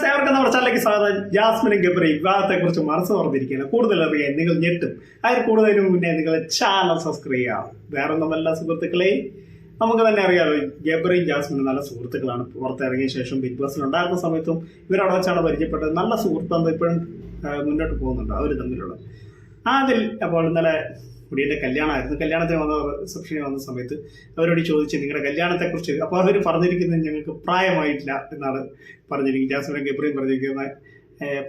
Friends ഏവർക്കും നമ്മുടെ ചാനലിലേക്ക് സ്വാഗതം. ജാസ്മിനും വിവാഹത്തെ കുറിച്ച് മനസ്സ് തുറന്നിരിക്കുകയാണ് കൂടുതൽ അറിയാൻ നിങ്ങൾ ഞെട്ടും. അതിന് കൂടുതലിന് മുന്നേ നിങ്ങൾ ചാനൽ സബ്സ്ക്രൈബ് ചെയ്യാം. വേറെ ഒന്നുമല്ല സുഹൃത്തുക്കളെ. നമുക്ക് തന്നെ അറിയാലോ ഗബ്രിയും ജാസ്മിനും നല്ല സുഹൃത്തുക്കളാണ്. പുറത്തിറങ്ങിയ ശേഷം ബിഗ് ബോസിൽ ഉണ്ടായിരുന്ന സമയത്തും ഇവരവിടെ വെച്ചാണ് പരിചയപ്പെട്ടത്. നല്ല സുഹൃത്താണ് ഇപ്പോഴും മുന്നോട്ട് പോകുന്നുണ്ട്. അവർ തമ്മിലുള്ള. അതിൽ അപ്പോൾ ഇന്നലെ കുടിയുടെ കല്യാണമായിരുന്നു. കല്യാണത്തിന് വന്ന റിസപ്ഷനിൽ വന്ന സമയത്ത് അവരോട് ചോദിച്ചു നിങ്ങളുടെ കല്യാണത്തെക്കുറിച്ച് അപ്പോൾ അവർ പറഞ്ഞിരിക്കുന്നത് ഞങ്ങൾക്ക് പ്രായമായിട്ടില്ല എന്നാണ് പറഞ്ഞിരിക്കുന്നത്. ജാസ്മിനും ഗബ്രിയും പറഞ്ഞിരിക്കുന്ന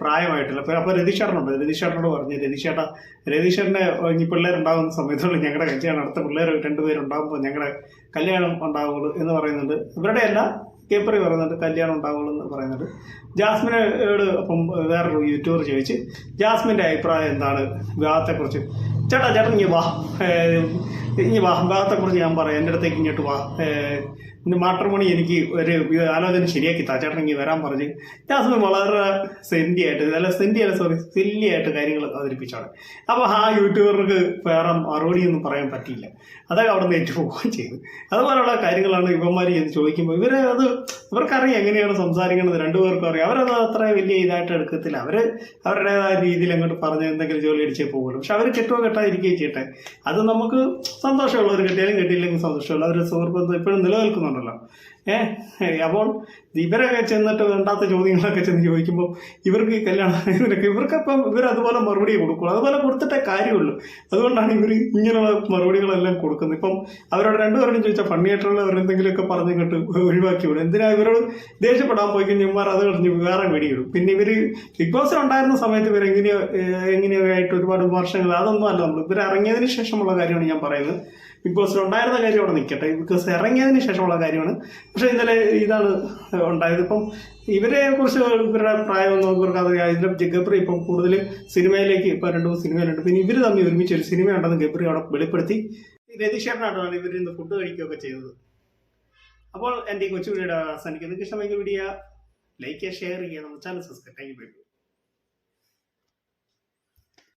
പ്രായമായിട്ടില്ല. അപ്പോൾ അപ്പോൾ രതീഷേട്ടനുണ്ട്. രതീഷേട്ടനോട് പറഞ്ഞു രതീഷേട്ട രതീഷേട്ടന്റെ ഇനി പിള്ളേരുണ്ടാകുന്ന സമയത്തുള്ള ഞങ്ങളുടെ കല്യാണം അടുത്ത പിള്ളേർ രണ്ടുപേരുണ്ടാകുമ്പോൾ ഞങ്ങളുടെ കല്യാണം ഉണ്ടാവുള്ളൂ എന്ന് പറയുന്നുണ്ട്. ഇവരുടെ അല്ല കേപ്പറി പറയുന്നുണ്ട് കല്യാണം ഉണ്ടാവുള്ളൂ എന്ന് പറയുന്നുണ്ട്. ജാസ്മിനോട് അപ്പം വേറൊരു യൂട്യൂബർ ചോദിച്ച് ജാസ്മിന്റെ അഭിപ്രായം എന്താണ്? വിവാഹത്തെക്കുറിച്ച് ചേട്ടാ ചേട്ടൻ ഇങ്ങനെ വാ. ഇങ്ങനെ വാ. ഭാഗത്തെക്കുറിച്ച് ഞാൻ പറയാം. എന്റെ അടുത്തേക്ക് ഇങ്ങോട്ട് വാ. മാട്രിമോണി എനിക്ക് ഒരു ആലോചന ശരിയാക്കി താ ഇങ്ങനെ വരാൻ പറഞ്ഞ് ജാസ്മിൻ വളരെ സെന്റി ആയിട്ട് അല്ല സെന്റി അല്ല സോറി സില്ലി ആയിട്ട് കാര്യങ്ങൾ അവതരിപ്പിച്ചാണ്. അപ്പോൾ ആ യൂട്യൂബർക്ക് വേറെ മറുപടി ഒന്നും പറയാൻ പറ്റിയില്ല. അതൊക്കെ അവിടെ നിന്ന് ഏറ്റുപോവുകയും ചെയ്തു. അതുപോലെയുള്ള കാര്യങ്ങളാണ് ഇവന്മാർ എന്ന് ചോദിക്കുമ്പോൾ ഇവർ അത് ഇവർക്കറിയാം എങ്ങനെയാണ് സംസാരിക്കുന്നത് രണ്ടുപേർക്കും അറിയാം. അവരത് അത്ര വലിയ ഇതായിട്ട് എടുക്കത്തില്ല. അവർ അവരുടേതായ രീതിയിൽ അങ്ങോട്ട് പറഞ്ഞ് എന്തെങ്കിലും ജോലി അടിച്ചേ പോകുള്ളൂ. പക്ഷെ അവർ കെട്ടുമോ കെട്ടാതിരിക്കുകയും ചെയ്യട്ടെ. അത് നമുക്ക് സന്തോഷമുള്ളവർ കിട്ടിയാലും കിട്ടിയില്ലെങ്കിൽ സന്തോഷമുള്ള ഒരു സുഹൃത്ത് ഇപ്പോഴും നിലനിൽക്കുന്നുണ്ടല്ലോ ഏഹ് അപ്പോൾ ഇവരൊക്കെ ചെന്നിട്ട് വേണ്ടാത്ത ചോദ്യങ്ങളൊക്കെ ചെന്ന് ചോദിക്കുമ്പോൾ ഇവർക്ക് ഈ കല്യാണം ഇതിനൊക്കെ ഇവർക്കപ്പം ഇവർ അതുപോലെ മറുപടി കൊടുക്കുള്ളൂ. അതുപോലെ കൊടുത്തിട്ടേ കാര്യമുള്ളൂ. അതുകൊണ്ടാണ് ഇവർ ഇങ്ങനെയുള്ള മറുപടികളെല്ലാം കൊടുക്കുന്നത്. ഇപ്പം അവരോട് രണ്ടുപേരോടും ചോദിച്ചാൽ ഫണ്ണിയായിട്ടുള്ള അവരെന്തെങ്കിലുമൊക്കെ പറഞ്ഞു കേട്ട് ഒഴിവാക്കി വിടും. എന്തിനാ ഇവരോട് ദേഷ്യപ്പെടാൻ പോയി കഴിഞ്ഞാൽ അത് കഴിഞ്ഞ് വേറെ വെടിയിടും പിന്നെ ഇവർ ബിഗ് ബോസിൽ ഉണ്ടായിരുന്ന സമയത്ത് ഇവർ എങ്ങനെയോ എങ്ങനെയോ ആയിട്ട് ഒരുപാട് വിമർശനങ്ങൾ അതൊന്നും അല്ല. നമ്മൾ ഇവർ ഇറങ്ങിയതിന് ശേഷമുള്ള കാര്യമാണ് ഞാൻ പറയുന്നത്. ബിഗ് ബോസിൽ ഉണ്ടായിരുന്ന കാര്യം അവിടെ നിൽക്കട്ടെ. ബിക്കോസ് ഇറങ്ങിയതിന് ശേഷമുള്ള കാര്യമാണ്. പക്ഷെ ഇന്നലെ ഇതാണ് ഉണ്ടായത്. ഇപ്പം ഇവരെ കുറിച്ച് ഇവരുടെ പ്രായമൊന്നും ഇവർക്ക് ഇതിലെ ഗബ്രി ഇപ്പം കൂടുതൽ സിനിമയിലേക്ക് ഇപ്പം രണ്ട് മൂന്ന് സിനിമയിലുണ്ട് പിന്നെ ഇവർ തമ്മിൽ ഒരുമിച്ച് ഒരു സിനിമ ഉണ്ടെന്ന് ഗബ്രി അവിടെ വെളിപ്പെടുത്തി. രതീഷേട്ടനായിട്ടാണ് ഇവർ ഇന്ന് ഫുഡ് കഴിക്കുകയൊക്കെ ചെയ്തത്. അപ്പോൾ എന്റെ ഈ കൊച്ചു വീഡിയോ അവസാനിക്കുന്നത് ഇഷ്ടമെങ്കിൽ വീഡിയോ ലൈക്ക് ഷെയർ ചെയ്യുക. നമ്മുടെ ചാനൽ സബ്സ്ക്രൈബ് താങ്ക് യു